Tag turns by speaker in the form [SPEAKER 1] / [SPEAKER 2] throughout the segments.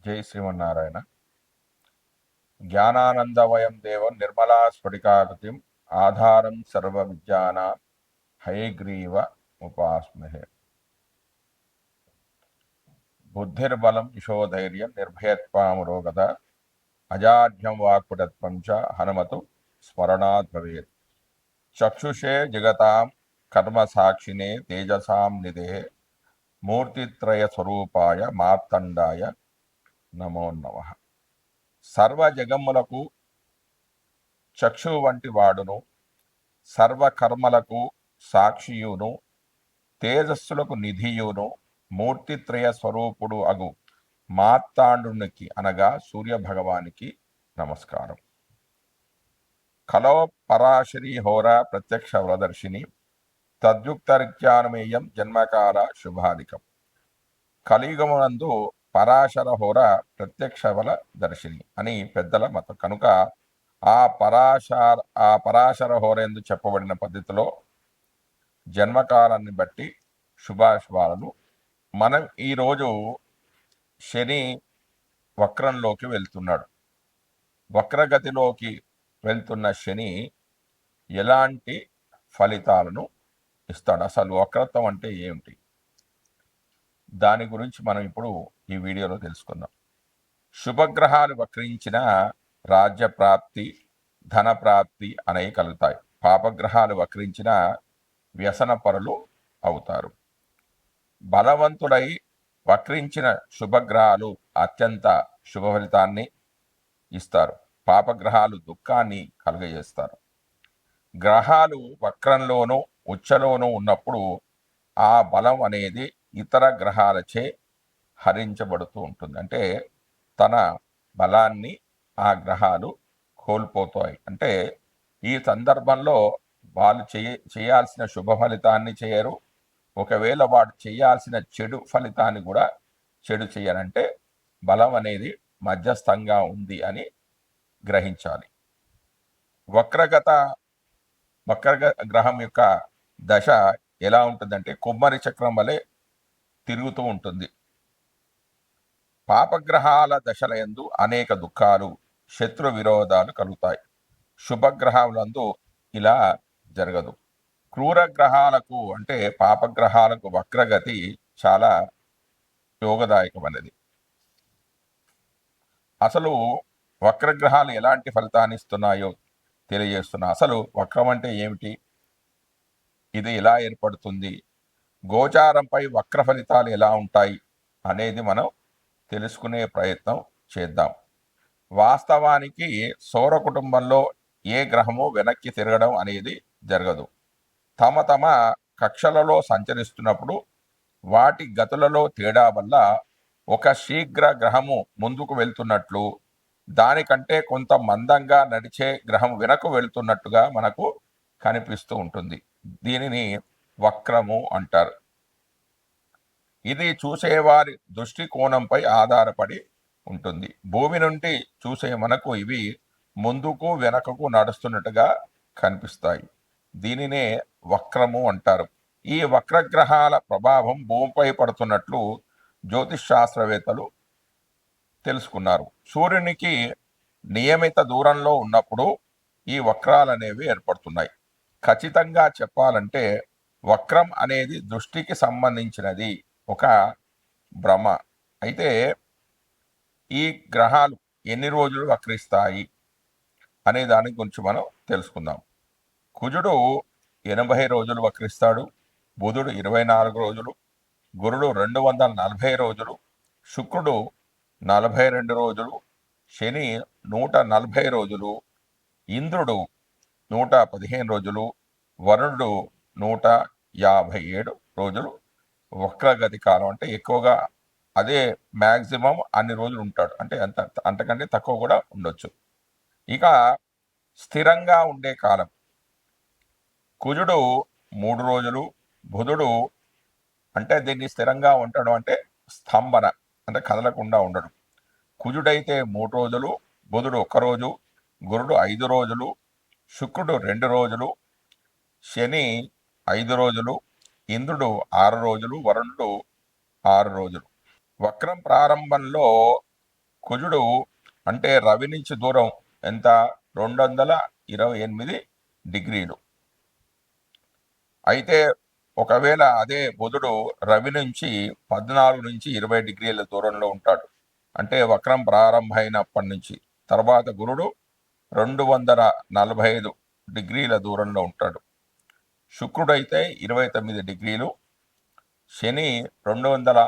[SPEAKER 1] జై శ్రీమన్నారాయణ జ్ఞానానందమయం దేవం నిర్మలా స్ఫటికాకృతిం ఆధారం సర్వ విద్యాన హయగ్రీవ ఉపాస్మహే బుద్ధిర్బలం యశోధైర్యం నిర్భయత్వామురోగత అజాఢ్యం వాక్పుటత్వం చ హనుమతు స్మరణాత్ భవేత్ చక్షుషే జగతాం కర్మ సాక్షినే తేజసాం నిధే మూర్తిత్రయ స్వరూపాయ మార్తండాయ నమో నమ. సర్వ జగమ్ములకు చక్షు వంటి వాడును సర్వకర్మలకు సాక్షియును తేజస్సులకు నిధియును మూర్తిత్రయ స్వరూపుడు అగు మాత్తాండునికి అనగా సూర్య భగవానికి నమస్కారం. కలో పరాశరి హోర ప్రత్యక్ష వరదర్శిని తద్యుక్తరిత్యానుమేయం జన్మకాల శుభాధికం కలియుగమునందు పరాశర హోర ప్రత్యక్ష బల దర్శిని అని పెద్దల మతం. కనుక ఆ పరాశార ఆ పరాశర హోర ఎందు చెప్పబడిన పద్ధతిలో జన్మకాలాన్ని బట్టి శుభాశుభాలను మనం ఈరోజు శని వక్రంలోకి వెళ్తున్నాడు. వక్రగతిలోకి వెళ్తున్న శని ఎలాంటి ఫలితాలను ఇస్తాడు? అసలు వక్రత్వం అంటే ఏమిటి? దాని గురించి మనం ఇప్పుడు ఈ వీడియోలో తెలుసుకుందాం. శుభగ్రహాలు వక్రించిన రాజ్య ప్రాప్తి ధన ప్రాప్తి అనేవి కలుగుతాయి. పాపగ్రహాలు వక్రించిన వ్యసన పరులు అవుతారు. బలవంతుడై వక్రించిన శుభగ్రహాలు అత్యంత శుభ ఫలితాన్ని ఇస్తారు. పాపగ్రహాలు దుఃఖాన్ని కలుగజేస్తారు. గ్రహాలు వక్రంలోనూ ఉచ్చలోనూ ఉన్నప్పుడు ఆ బలం అనేది ఇతర గ్రహాలచే హరించబడుతూ ఉంటుంది. అంటే తన బలాన్ని ఆ గ్రహాలు కోల్పోతాయి. అంటే ఈ సందర్భంలో వాళ్ళు చేయ చేయాల్సిన శుభ ఫలితాన్ని చేయరు. ఒకవేళ వాడు చేయాల్సిన చెడు ఫలితాన్ని కూడా చెడు చేయనంటే బలం అనేది మధ్యస్థంగా ఉంది అని గ్రహించాలి. వక్రగత వక్ర గ్రహం యొక్క దశ ఎలా ఉంటుందంటే కుమ్మరి చక్రం వలె తిరుగుతూ ఉంటుంది. పాపగ్రహాల దశల యందు అనేక దుఃఖాలు శత్రు విరోధాలు కలుగుతాయి. శుభగ్రహములందు ఇలా జరగదు. క్రూర గ్రహాలకు అంటే పాపగ్రహాలకు వక్రగతి చాలా యోగదాయకమైనది అసలు వక్రగ్రహాలు ఎలాంటి ఫలితాన్ని ఇస్తున్నాయో తెలియజేస్తున్నా. అసలు వక్రం అంటే ఏమిటి? ఇది ఎలా ఏర్పడుతుంది? గోచారంపై వక్ర ఫలితాలు ఎలా ఉంటాయి? అనేది మనం తెలుసుకునే ప్రయత్నం చేద్దాం. వాస్తవానికి సౌర కుటుంబంలో ఏ గ్రహము వెనక్కి తిరగడం అనేది జరగదు. తమ తమ కక్షలలో సంచరిస్తున్నప్పుడు వాటి గతులలో తేడా వల్ల ఒక శీఘ్ర గ్రహము ముందుకు వెళ్తున్నట్లు దానికంటే కొంత మందంగా నడిచే గ్రహం వెనక్కు వెళ్తున్నట్టుగా మనకు కనిపిస్తూ ఉంటుంది. దీనిని వక్రము అంటారు. ఇది చూసేవారి దృష్టికోణంపై ఆధారపడి ఉంటుంది. భూమి నుండి చూసే మనకు ఇవి ముందుకు వెనకకు నడుస్తున్నట్టుగా కనిపిస్తాయి. దీనినే వక్రము అంటారు. ఈ వక్రగ్రహాల ప్రభావం భూమిపై పడుతున్నట్లు జ్యోతిష్ శాస్త్రవేత్తలు తెలుసుకున్నారు. సూర్యునికి నియమిత దూరంలో ఉన్నప్పుడు ఈ వక్రాలు అనేవి ఏర్పడుతున్నాయి. ఖచ్చితంగా చెప్పాలంటే వక్రం అనేది దృష్టికి సంబంధించినది. ఒక భ్రమ. అయితే ఈ గ్రహాలు ఎన్ని రోజులు వక్రిస్తాయి అనే దాని గురించి మనం తెలుసుకుందాం. కుజుడు ఎనభై రోజులు వక్రిస్తాడు బుధుడు ఇరవై నాలుగు రోజులు గురుడు రెండు వందల నలభై రోజులు శుక్రుడు నలభై రెండు రోజులు శని నూట నలభై రోజులు ఇంద్రుడు నూట పదిహేను రోజులు వరుణుడు నూట యాభై ఏడు రోజులు వక్రగతి కాలం అంటే ఎక్కువగా అదే మ్యాక్సిమం అన్ని రోజులు ఉంటాడు. అంటే అంత అంతకంటే తక్కువ కూడా ఉండొచ్చు. ఇక స్థిరంగా ఉండే కాలం. కుజుడు మూడు రోజులు బుధుడు అంటే దీన్ని స్థిరంగా ఉండడం అంటే స్తంభన అంటే కదలకుండా ఉండడం. కుజుడైతే మూడు రోజులు బుధుడు ఒక్క రోజు గురుడు ఐదు రోజులు శుక్రుడు రెండు రోజులు శని ఐదు రోజులు ఇంద్రుడు ఆరు రోజులు వరుణుడు ఆరు రోజులు. వక్రం ప్రారంభంలో కుజుడు అంటే రవి నుంచి దూరం ఎంత? రెండు వందల ఇరవై ఎనిమిది డిగ్రీలు. అయితే ఒకవేళ అదే బుధుడు రవి నుంచి పద్నాలుగు నుంచి ఇరవై డిగ్రీల దూరంలో ఉంటాడు. అంటే వక్రం ప్రారంభమైనప్పటి నుంచి. తర్వాత గురుడు రెండు వందల నలభై ఐదు డిగ్రీల దూరంలో ఉంటాడు. శుక్రుడైతే ఇరవై తొమ్మిది డిగ్రీలు శని రెండు వందల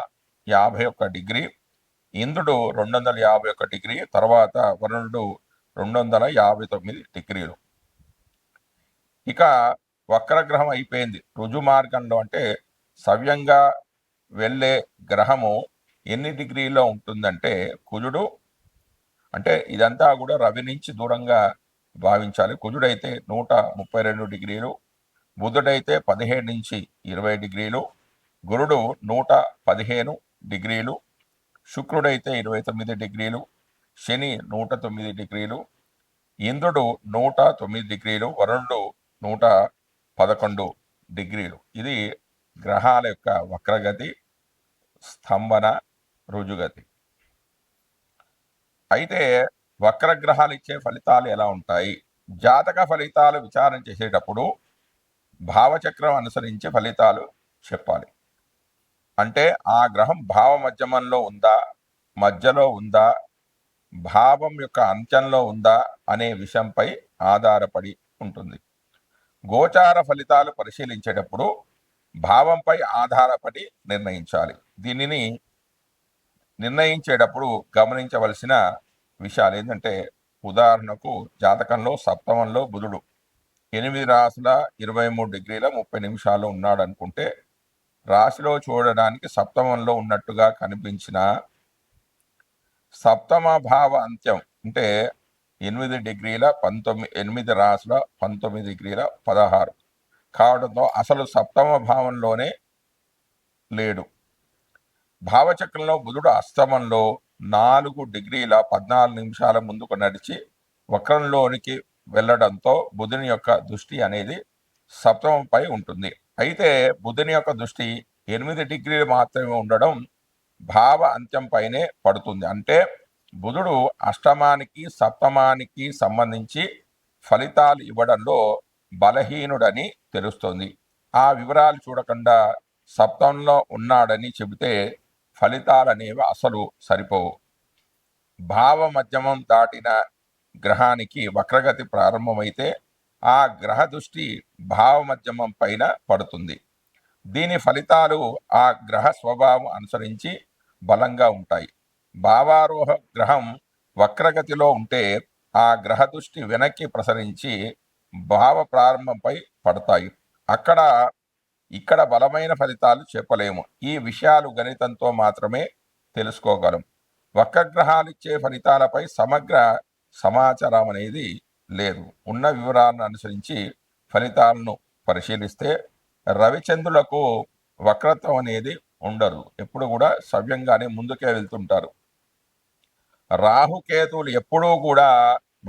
[SPEAKER 1] యాభై ఒక్క డిగ్రీ ఇంద్రుడు రెండు వందల యాభై ఒక్క డిగ్రీ తర్వాత వరుణుడు రెండు వందల యాభై తొమ్మిది డిగ్రీలు. ఇక వక్రగ్రహం అయిపోయింది. రుజు మార్గంలో అంటే సవ్యంగా వెళ్ళే గ్రహము ఎన్ని డిగ్రీలో ఉంటుందంటే కుజుడు అంటే ఇదంతా కూడా రవి నుంచి దూరంగా భావించాలి. కుజుడైతే నూట ముప్పై రెండు డిగ్రీలు బుధుడైతే పదిహేడు నుంచి ఇరవై డిగ్రీలు గురుడు నూట పదిహేను డిగ్రీలు శుక్రుడైతే ఇరవై తొమ్మిది డిగ్రీలు శని నూట తొమ్మిది డిగ్రీలు ఇంద్రుడు నూట తొమ్మిది డిగ్రీలు వరుణుడు నూట పదకొండు డిగ్రీలు. ఇది గ్రహాల యొక్క వక్రగతి స్తంభన రుజుగతి. అయితే వక్రగ్రహాలు ఇచ్చే ఫలితాలు ఎలా ఉంటాయి? జాతక ఫలితాలు విచారణ చేసేటప్పుడు భావచక్రం అనుసరించి ఫలితాలు చెప్పాలి. అంటే ఆ గ్రహం భావ మధ్యమంలో ఉందా మధ్యలో ఉందా భావం యొక్క అంత్యంలో ఉందా అనే విషయంపై ఆధారపడి ఉంటుంది. గోచార ఫలితాలు పరిశీలించేటప్పుడు భావంపై ఆధారపడి నిర్ణయించాలి. దీనిని నిర్ణయించేటప్పుడు గమనించవలసిన విషయాలు ఏంటంటే ఉదాహరణకు జాతకంలో సప్తమంలో బుధుడు. ఎనిమిది రాసుల ఇరవై మూడు డిగ్రీల ముప్పై నిమిషాలు ఉన్నాడు అనుకుంటే రాశిలో చూడడానికి సప్తమంలో ఉన్నట్టుగా కనిపించిన సప్తమ భావ అంత్యం అంటే ఎనిమిది డిగ్రీల పంతొమ్మిది ఎనిమిది రాసుల పంతొమ్మిది డిగ్రీల పదహారు కావడంతో అసలు సప్తమ భావంలోనే లేడు. భావచక్రంలో బుధుడు అస్తమంలో నాలుగు డిగ్రీల పద్నాలుగు నిమిషాల ముందుకు నడిచి వక్రంలోనికి వెళ్ళడంతో బుధుని యొక్క దృష్టి అనేది సప్తమంపై ఉంటుంది. అయితే బుధుని యొక్క దృష్టి ఎనిమిది డిగ్రీలు మాత్రమే ఉండడం భావ అంత్యంపైనే పడుతుంది. అంటే బుధుడు అష్టమానికి సప్తమానికి సంబంధించి ఫలితాలు ఇవ్వడంలో బలహీనుడని తెలుస్తుంది. ఆ వివరాలు చూడకుండా సప్తంలో ఉన్నాడని చెబితే ఫలితాలు అనేవి అసలు సరిపోవు. భావ మధ్యమం దాటిన గ్రహానికి వక్రగతి ప్రారంభమైతే ఆ గ్రహ దృష్టి భావమధ్యమం పైన పడుతుంది. దీని ఫలితాలు ఆ గ్రహ స్వభావం అనుసరించి బలంగా ఉంటాయి. భావారోహ గ్రహం వక్రగతిలో ఉంటే ఆ గ్రహ దృష్టి వెనక్కి ప్రసరించి భావ ప్రారంభంపై పడతాయి. అక్కడ ఇక్కడ బలమైన ఫలితాలు చెప్పలేము. ఈ విషయాలు గణితంతో మాత్రమే తెలుసుకోగలం. వక్రగ్రహాలు ఇచ్చే ఫలితాలపై సమగ్ర సమాచారం అనేది లేదు. ఉన్న వివరాలను అనుసరించి ఫలితాలను పరిశీలిస్తే రవిచంద్రులకు వక్రత్వం అనేది ఉండదు. ఎప్పుడు కూడా సవ్యంగానే ముందుకే వెళ్తుంటారు. రాహుకేతువులు ఎప్పుడూ కూడా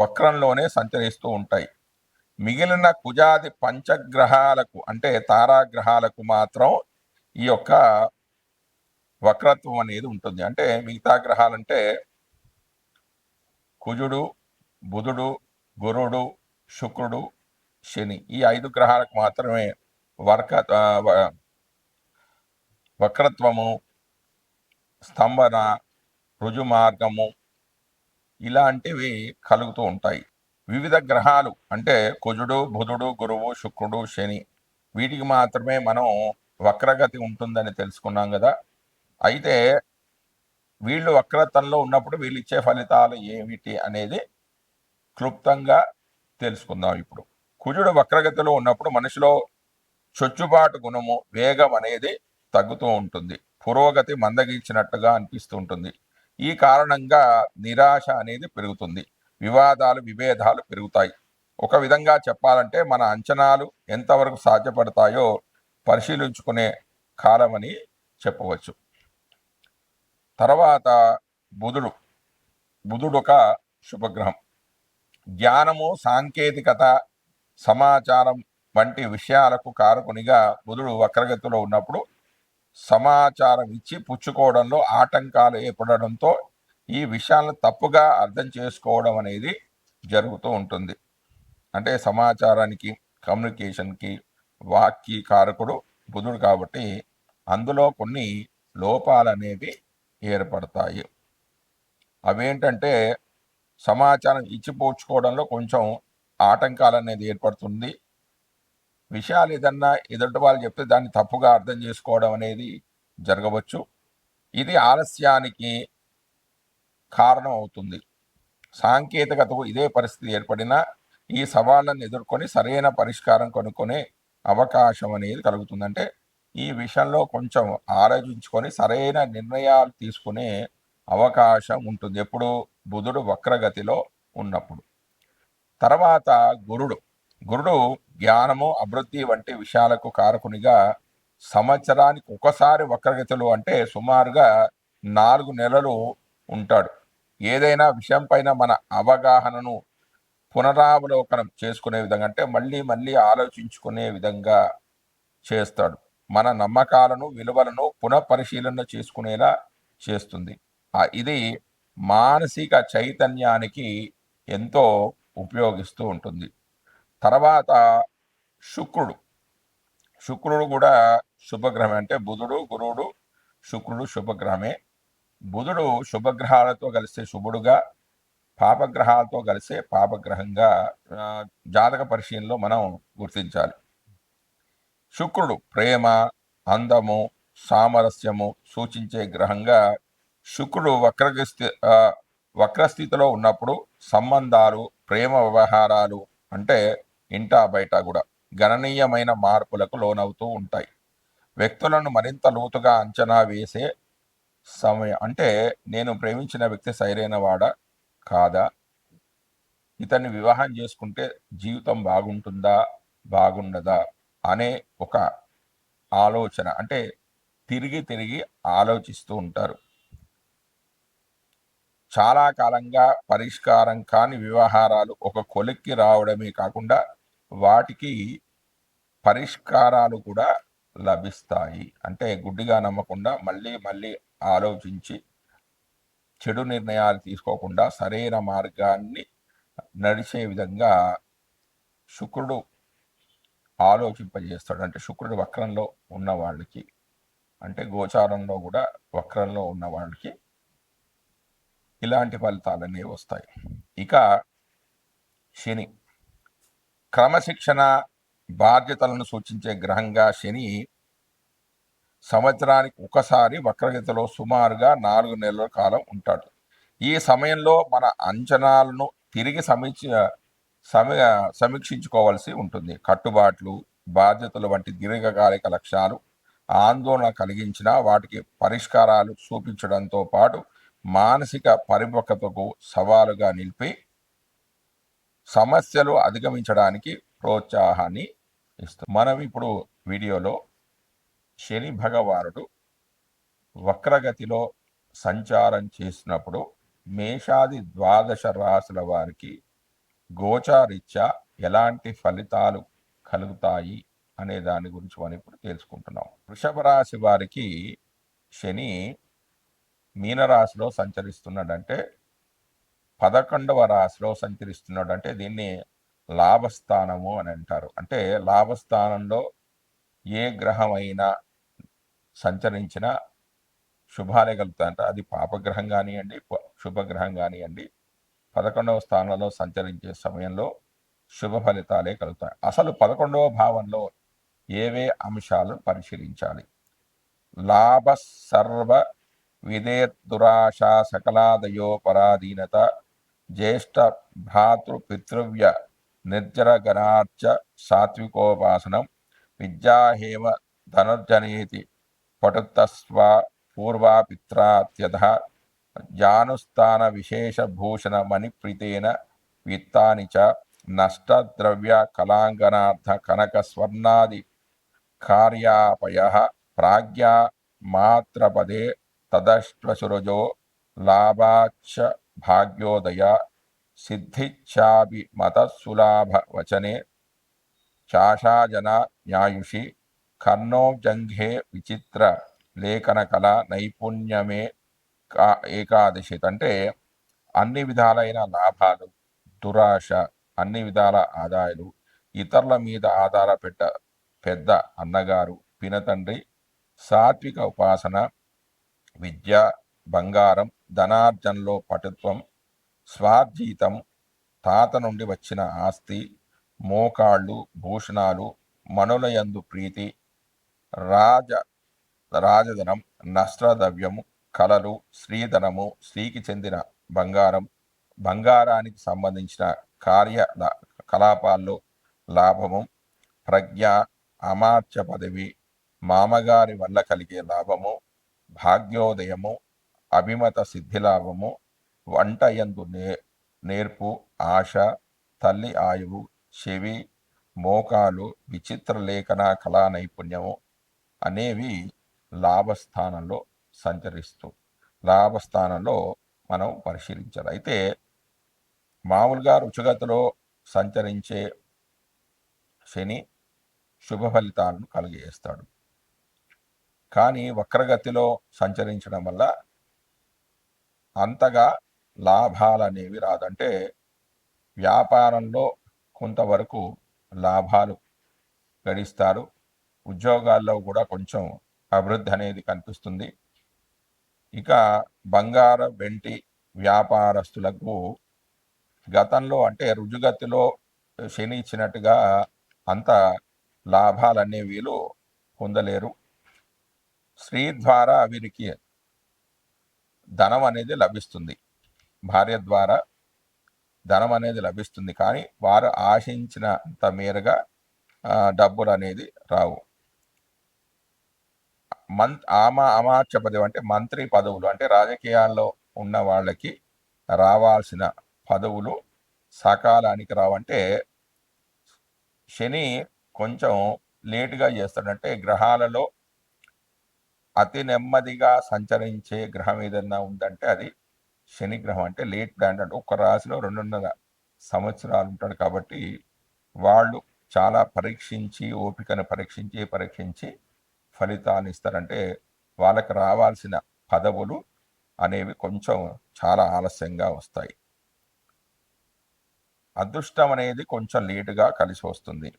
[SPEAKER 1] వక్రంలోనే సంచరిస్తూ ఉంటాయి. మిగిలిన కుజాది పంచగ్రహాలకు అంటే తారాగ్రహాలకు మాత్రం ఈ యొక్క వక్రత్వం అనేది ఉంటుంది. అంటే మిగతా గ్రహాలంటే కుజుడు బుధుడు గురుడు శుక్రుడు శని ఈ ఐదు గ్రహాలకు మాత్రమే వర్క వక్రత్వము స్తంభన రుజుమార్గము ఇలాంటివి కలుగుతూ ఉంటాయి. వివిధ గ్రహాలు అంటే కుజుడు బుధుడు గురువు శుక్రుడు శని వీటికి మాత్రమే మనం వక్రగతి ఉంటుందని తెలుసుకున్నాం కదా. అయితే వీళ్ళు వక్రతల్లో ఉన్నప్పుడు వీళ్ళు ఇచ్చే ఫలితాలు ఏమిటి అనేది క్లుప్తంగా తెలుసుకుందాం ఇప్పుడు. కుజుడు వక్రగతిలో ఉన్నప్పుడు మనిషిలో చొచ్చుబాటు గుణము వేగం అనేది తగ్గుతూ ఉంటుంది. పురోగతి మందగించినట్టుగా అనిపిస్తూ ఉంటుంది. ఈ కారణంగా నిరాశ అనేది పెరుగుతుంది. వివాదాలు విభేదాలు పెరుగుతాయి. ఒక విధంగా చెప్పాలంటే మన అంచనాలు ఎంతవరకు సాధ్యపడతాయో పరిశీలించుకునే కాలమని చెప్పవచ్చు. తర్వాత బుధుడు బుధుడు ఒక శుభగ్రహం. జ్ఞానము సాంకేతికత సమాచారం వంటి విషయాలకు కారకునిగా బుధుడు వక్రగతిలో ఉన్నప్పుడు సమాచారం ఇచ్చి పుచ్చుకోవడంలో ఆటంకాలు ఏర్పడడంతో ఈ విషయాలను తప్పుగా అర్థం చేసుకోవడం అనేది జరుగుతూ ఉంటుంది. అంటే సమాచారానికి కమ్యూనికేషన్కి వాక్కి కారకుడు బుధుడు కాబట్టి అందులో కొన్ని లోపాలు అనేవి ఏర్పడతాయి. అవేంటంటే సమాచారం ఇచ్చిపోడ్చుకోవడంలో కొంచెం ఆటంకాలు అనేది ఏర్పడుతుంది. విషయాలు ఏదన్నా ఎదుటి వాళ్ళు చెప్తే దాన్ని తప్పుగా అర్థం చేసుకోవడం అనేది జరగవచ్చు. ఇది ఆలస్యానికి కారణం అవుతుంది సాంకేతికతకు ఇదే పరిస్థితి ఏర్పడినా ఈ సవాళ్ళను ఎదుర్కొని సరైన పరిష్కారం కనుక్కునే అవకాశం అనేది కలుగుతుంది. అంటే ఈ విషయంలో కొంచెం ఆలోచించుకొని సరైన నిర్ణయాలు తీసుకునే అవకాశం ఉంటుంది. ఎప్పుడు బుధుడు వక్రగతిలో ఉన్నప్పుడు. తర్వాత గురుడు. గురుడు జ్ఞానము అభివృద్ధి వంటి విషయాలకు కారకునిగా సంవత్సరానికి ఒకసారి వక్రగతిలో అంటే సుమారుగా నాలుగు నెలలు ఉంటాడు. ఏదైనా విషయం పైన మన అవగాహనను పునరావలోకనం చేసుకునే విధంగా అంటే మళ్ళీ మళ్ళీ ఆలోచించుకునే విధంగా చేస్తాడు. మన నమ్మకాలను విలువలను పునఃపరిశీలన చేసుకునేలా చేస్తుంది. ఇది మానసిక చైతన్యానికి ఎంతో ఉపయోగిస్తూ ఉంటుంది. తర్వాత శుక్రుడు. శుక్రుడు కూడా శుభగ్రహమే. అంటే బుధుడు గురువుడు శుక్రుడు శుభగ్రహమే. బుధుడు శుభగ్రహాలతో కలిస్తే శుభుడుగా పాపగ్రహాలతో కలిసే పాపగ్రహంగా జాతక పరిశీలనలో మనం గుర్తించాలి. శుక్రుడు ప్రేమ అందము సామరస్యము సూచించే గ్రహంగా శుక్రుడు వక్రగస్థి వక్రస్థితిలో ఉన్నప్పుడు సంబంధాలు ప్రేమ వ్యవహారాలు అంటే ఇంటా బయట కూడా గణనీయమైన మార్పులకు లోనవుతూ ఉంటాయి. వ్యక్తులను మరింత లోతుగా అంచనా వేసే సమయం అంటే నేను ప్రేమించిన వ్యక్తి సరైన వాడా? కాదా? ఇతన్ని వివాహం చేసుకుంటే జీవితం బాగుంటుందా? బాగుండదా? అనే ఒక ఆలోచన అంటే తిరిగి తిరిగి ఆలోచిస్తూ ఉంటారు. చాలా కాలంగా పరిష్కారం కాని వ్యవహారాలు ఒక కొలిక్కి రావడమే కాకుండా వాటికి పరిష్కారాలు కూడా లభిస్తాయి. అంటే గుడ్డిగా నమ్మకుండా మళ్ళీ మళ్ళీ ఆలోచించి చెడు నిర్ణయాలు తీసుకోకుండా సరైన మార్గాన్ని నడిచే విధంగా శుక్రుడు ఆలోచింపజేస్తాడు. అంటే శుక్రుడు వక్రంలో ఉన్న వాళ్ళకి అంటే గోచారంలో కూడా వక్రంలో ఉన్న వాళ్ళకి ఇలాంటి ఫలితాలు అనేవి వస్తాయి. ఇక శని. క్రమశిక్షణ బాధ్యతలను సూచించే గ్రహంగా శని సంవత్సరానికి ఒకసారి వక్రగతిలో సుమారుగా నాలుగు నెలల కాలం ఉంటాడు. ఈ సమయంలో మన అంచనాలను తిరిగి సమీక్ష సమీ సమీక్షించుకోవాల్సి ఉంటుంది. కట్టుబాట్లు బాధ్యతలు వంటి దీర్ఘకాలిక లక్ష్యాలు ఆందోళన కలిగించిన వాటికి పరిష్కారాలు చూపించడంతో పాటు మానసిక పరిపక్వతకు సవాలుగా నిలిపి సమస్యలు అధిగమించడానికి ప్రోత్సాహాన్ని ఇస్తుంది. మనం ఇప్పుడు వీడియోలో శని భగవానుడు వక్రగతిలో సంచారం చేసినప్పుడు మేషాది ద్వాదశ రాశుల వారికి గోచారీత్యా ఎలాంటి ఫలితాలు కలుగుతాయి అనే దాని గురించి మనం ఇప్పుడు తెలుసుకుంటున్నాం. వృషభ రాశి వారికి శని మీనరాశిలో సంచరిస్తున్నాడంటే పదకొండవ రాశిలో సంచరిస్తున్నాడంటే దీన్ని లాభస్థానము అని అంటారు. అంటే లాభస్థానంలో ఏ గ్రహమైనా సంచరించినా శుభాలే కలుగుతాయంట. అది పాపగ్రహం కానివ్వండి ప- శుభగ్రహం కానివ్వండి పదకొండవ స్థానంలో సంచరించే సమయంలో శుభ ఫలితాలే కలుగుతాయి. అసలు పదకొండవ భావంలో ఏవే అంశాలను పరిశీలించాలి? లాభ సర్వ విదేర్దురాశా సకలాదయో పరాధీనత జ్యేష్ఠ భ్రాతృ పితృవ్య నిర్జర గణార్చ సాత్వికోపాసనం విద్యాహేమ ధనుర్జనేతి పటుతస్వ పూర్వాపిత్రాత్యథ జానుస్థాన విశేషభూషణ మణిప్రితేన విత్తాని చ నష్టద్రవ్య కలాంగనార్థ కనక స్వర్ణాది కార్యాపయ ప్రాజ్ఞా మాత్రపదే తదశ్వసురజో లాభాక్ష భాగ్యోదయ సిద్ధిచ్చాపి మతసులాభ వచనే చాషాజన న్యాయుషి కర్ణోజంఘే విచిత్ర లేఖన కళ నైపుణ్యమే కా- ఏకాదశి అంటే అన్ని విధాలైన లాభాలు దురాశ అన్ని విధాల ఆదాయాలు ఇతరుల మీద ఆధారపెట్ట పెద్ద అన్నగారు పినతండ్రి సాత్విక ఉపాసన విద్య బంగారం ధనార్జనలో పటుత్వం స్వార్జీతం తాత నుండి వచ్చిన ఆస్తి మోకాళ్ళు భూషణాలు మనులయందు ప్రీతి రాజ రాజధనం నష్టద్రవ్యము కళలు స్త్రీధనము స్త్రీకి చెందిన బంగారం బంగారానికి సంబంధించిన కార్య కలాపాల్లో లాభము ప్రజ్ఞ అమాత్య పదవి మామగారి వల్ల కలిగే లాభము భాగ్యోదయము అభిమత సిద్ధి లాభము వంట ఎందు నే నేర్పు ఆశ తల్లి ఆయువు చెవి మోకాలు విచిత్ర లేఖన కళా నైపుణ్యము అనేవి లాభస్థానంలో సంచరిస్తూ లాభస్థానంలో మనం పరిశీలించాలి. అయితే మామూలుగా రుచిగతిలో సంచరించే శని శుభ ఫలితాలను కలిగజేస్తాడు. కానీ వక్రగతిలో సంచరించడం వల్ల అంతగా లాభాలు అనేవి రాదంటే వ్యాపారంలో కొంతవరకు లాభాలు గడిస్తారు. ఉద్యోగాల్లో కూడా కొంచెం అభివృద్ధి అనేది కనిపిస్తుంది. ఇక బంగారం వెంటి వ్యాపారస్తులకు గతంలో అంటే రుజుగతిలో శని ఇచ్చినట్టుగా అంత లాభాలనే వీళ్ళు పొందలేరు. స్త్రీ ద్వారా వీరికి ధనం అనేది లభిస్తుంది. భార్య ద్వారా ధనం అనేది లభిస్తుంది. కానీ వారు ఆశించినంత మేరగా డబ్బులు అనేది రావు. మన్ ఆమా అమాత్య పదవి అంటే మంత్రి పదవులు అంటే రాజకీయాల్లో ఉన్న వాళ్ళకి రావాల్సిన పదవులు సకాలానికి రావంటే శని కొంచెం లేటుగా చేస్తాడంటే గ్రహాలలో అతి నెమ్మదిగా సంచరించే గ్రహం ఏదన్నా ఉందంటే అది శని గ్రహం. అంటే లేట్ ప్లాంట్ అంటే ఒక రాశిలో రెండున్నర సంవత్సరాలు ఉంటాడు కాబట్టి వాళ్ళు చాలా పరీక్షించి ఓపికను పరీక్షించి పరీక్షించి ఫలితాన్ని ఇస్తారంటే వాళ్ళకి రావాల్సిన పదవులు అనేవి కొంచెం చాలా ఆలస్యంగా వస్తాయి. అదృష్టం అనేది కొంచెం లేటుగా కలిసి వస్తుంది.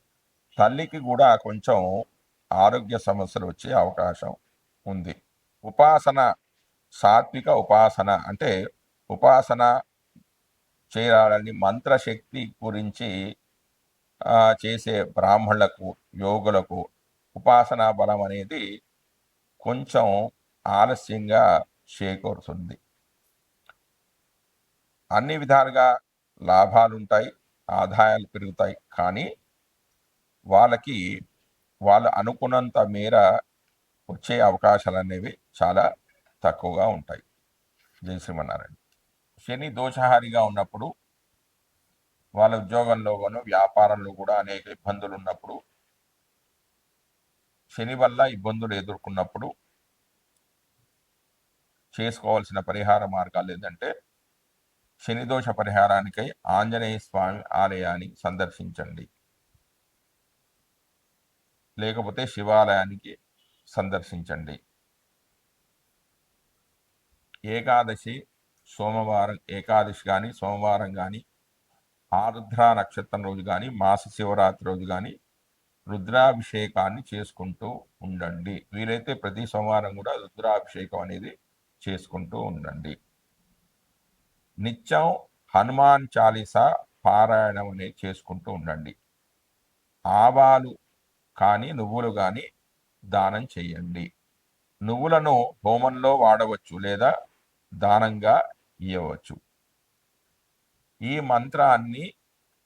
[SPEAKER 1] తల్లికి కూడా కొంచెం ఆరోగ్య సమస్యలు వచ్చే అవకాశం ఉంది. ఉపాసన సాత్విక ఉపాసన అంటే ఉపాసన చేయాలని మంత్రశక్తి గురించి చేసే బ్రాహ్మణులకు యోగులకు ఉపాసనా బలం అనేది కొంచెం ఆలస్యంగా చేకూరుతుంది. అన్ని విధాలుగా లాభాలుంటాయి ఆదాయాలు పెరుగుతాయి. కానీ వాళ్ళకి వాళ్ళు అనుకున్నంత మేర వచ్చే అవకాశాలు అనేవి చాలా తక్కువగా ఉంటాయి. జై శ్రీమన్నారాయణ. శని దోషహారిగా ఉన్నప్పుడు వాళ్ళ ఉద్యోగంలో గాను వ్యాపారంలో కూడా అనేక ఇబ్బందులు ఉన్నప్పుడు శని వల్ల ఇబ్బందులు ఎదుర్కొన్నప్పుడు చేసుకోవాల్సిన పరిహార మార్గాలు ఏంటంటే శని దోష పరిహారానికై ఆంజనేయ స్వామి ఆలయాన్ని సందర్శించండి. లేకపోతే శివాలయానికి సందర్శించండి. ఏకాదశి సోమవారం ఏకాదశి కానీ సోమవారం కానీ ఆరుద్ర నక్షత్రం రోజు కానీ మాస శివరాత్రి రోజు కానీ రుద్రాభిషేకాన్ని చేసుకుంటూ ఉండండి. వీలైతే ప్రతి సోమవారం కూడా రుద్రాభిషేకం అనేది చేసుకుంటూ ఉండండి. నిత్యం హనుమాన్ చాలీసా పారాయణం అనేది చేసుకుంటూ ఉండండి. ఆవాలు కానీ నువ్వులు కానీ దానం చేయండి. నువ్వులను హోమంలో వాడవచ్చు లేదా దానంగా ఇవ్వవచ్చు ఈ మంత్రాన్ని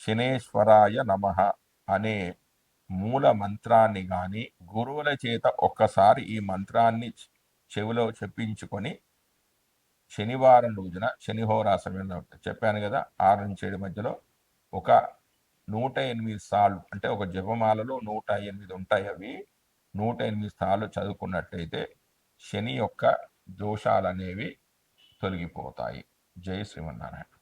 [SPEAKER 1] శనేశ్వరాయ నమ అనే మూల మంత్రాన్ని కానీ గురువుల చేత ఒక్కసారి ఈ మంత్రాన్ని చెవిలో చెప్పించుకొని శనివారం రోజున శనిహోరా సమయంలో చెప్పాను కదా ఆరు నుంచి ఏడు మధ్యలో ఒక నూట ఎనిమిది సార్లు అంటే ఒక జపమాలలో నూట ఎనిమిది ఉంటాయి అవి నూట ఎనిమిది సార్లు చదువుకున్నట్టయితే శని యొక్క దోషాలు అనేవి తొలగిపోతాయి. జై శ్రీమన్నారాయణ.